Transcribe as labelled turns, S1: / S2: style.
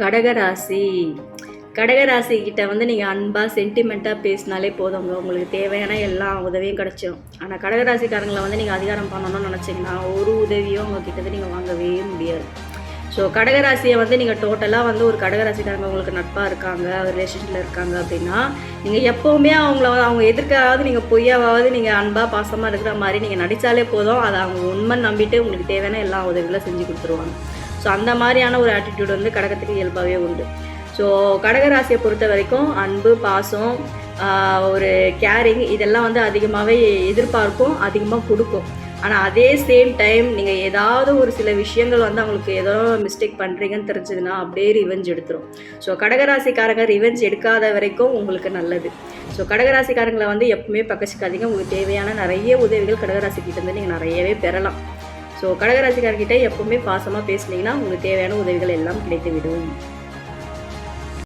S1: கடகராசி. கடகராசி கிட்ட வந்து நீங்கள் அன்பாக சென்டிமெண்ட்டாக பேசினாலே போதுங்க உங்களுக்கு தேவையான எல்லா உதவியும் கிடச்சிடும் ஆனால் கடகராசிக்காரங்களை வந்து நீங்கள் அதிகாரம் பண்ணணும்னு நினச்சிங்கன்னா ஒரு உதவியும் உங்ககிட்ட இருந்து நீங்கள் வாங்கவே முடியாது. ஸோ கடகராசியை வந்து நீங்கள் டோட்டலாக வந்து ஒரு கடகராசிக்காரங்க உங்களுக்கு நட்பாக இருக்காங்க ரிலேஷன்ஷிப்பில் இருக்காங்க அப்படின்னா நீங்கள் எப்போவுமே அவங்கள அவங்க எதிர்க்காவது நீங்கள் பொய்யாவது நீங்கள் அன்பாக பாசமாக இருக்கிற மாதிரி நீங்கள் நடித்தாலே போதும். அதை அவங்க உண்மை நம்பிட்டு உங்களுக்கு தேவையான எல்லா உதவிகளும் செஞ்சு கொடுத்துருவாங்க. ஸோ அந்த மாதிரியான ஒரு ஆட்டிடியூட் வந்து கடகத்துக்கு இயல்பாகவே உண்டு. ஸோ கடகராசியை பொறுத்த வரைக்கும் அன்பு பாசம் ஒரு கேரிங் இதெல்லாம் வந்து அதிகமாகவே எதிர்பார்க்கும் அதிகமாக கொடுக்கும் ஆனால் அதே சேம் டைம் நீங்கள் ஏதாவது ஒரு சில விஷயங்கள் வந்து அவங்களுக்கு ஏதோ மிஸ்டேக் பண்ணுறீங்கன்னு தெரிஞ்சதுன்னா அப்படியே ரிவெஞ்ச் எடுத்துரும். ஸோ கடகராசிக்காரங்க ரிவெஞ்ச் எடுக்காத வரைக்கும் உங்களுக்கு நல்லது. ஸோ கடகராசிக்காரங்களை வந்து எப்பவுமே பக்கச்சிக்காதீங்க உங்களுக்கு தேவையான நிறைய உதவிகள் கடகராசிக்கிட்டேருந்து நீங்கள் நிறையவே பெறலாம். ஸோ கடகராசிக்காரர்கிட்ட எப்பவுமே பாசமாக பேசுனீங்கன்னா உங்களுக்கு தேவையான உதவிகள் எல்லாம் கிடைத்து விடும்